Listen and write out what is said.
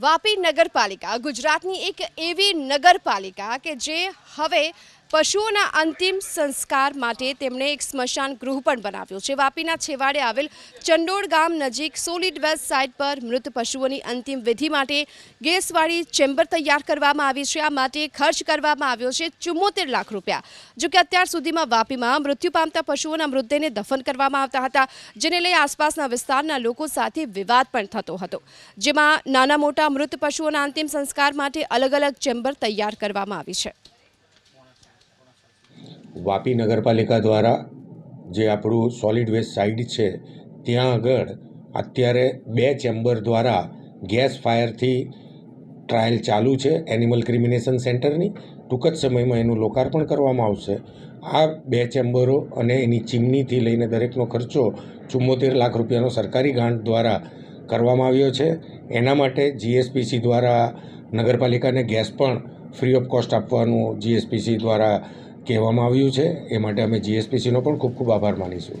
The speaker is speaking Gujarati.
વાપી નગરપાલિકા ગુજરાતની એક એવી નગરપાલિકા કે જે હવે પશુઓના અંતિમ સંસ્કાર માટે તેમણે એક સ્મશાન ગૃહ પણ બનાવ્યું છે. વાપીના છેવાડે આવેલ ચંડોળ ગામ નજીક સોલિડ વેસ્ટ સાઇટ પર મૃત પશુઓની અંતિમ વિધિ માટે ગેસવાળી ચેમ્બર તૈયાર કરવામાં આવી છે. આ માટે ખર્ચ કરવામાં આવ્યો છે ચુમ્મોતેર લાખ રૂપિયા. જો કે અત્યાર સુધીમાં વાપીમાં મૃત્યુ પામતા પશુઓના મૃતદેહને દફન કરવામાં આવતા હતા, જેને લઈ આસપાસના વિસ્તારના લોકો સાથે વિવાદ પણ થતો હતો. જેમાં નાના મોટા મૃત પશુઓના અંતિમ સંસ્કાર માટે અલગ અલગ ચેમ્બર તૈયાર કરવામાં આવી છે. વાપી નગરપાલિકા દ્વારા જે આપણું સોલિડ વેસ્ટ સાઇડ છે, ત્યાં આગળ અત્યારે બે ચેમ્બર દ્વારા ગેસ ફાયરથી ટ્રાયલ ચાલુ છે એનિમલ ક્રિમિનેશન સેન્ટરની ટૂંક જ સમયમાં એનું લોકાર્પણ કરવામાં આવશે. આ બે ચેમ્બરો અને એની ચીમનીથી લઈને દરેકનો ખર્ચો ચુમ્મોતેર લાખ રૂપિયાનો સરકારી ગ્રાન્ટ દ્વારા કરવામાં આવ્યો છે. એના માટે જીએસપીસી દ્વારા નગરપાલિકાને ગેસ પણ ફ્રી ઓફ કોસ્ટ આપવાનું જીએસપીસી દ્વારા કહેવામાં આવ્યું છે. એ માટે અમે જીએસપીસીનો પણ ખૂબ ખૂબ આભાર માનીશું.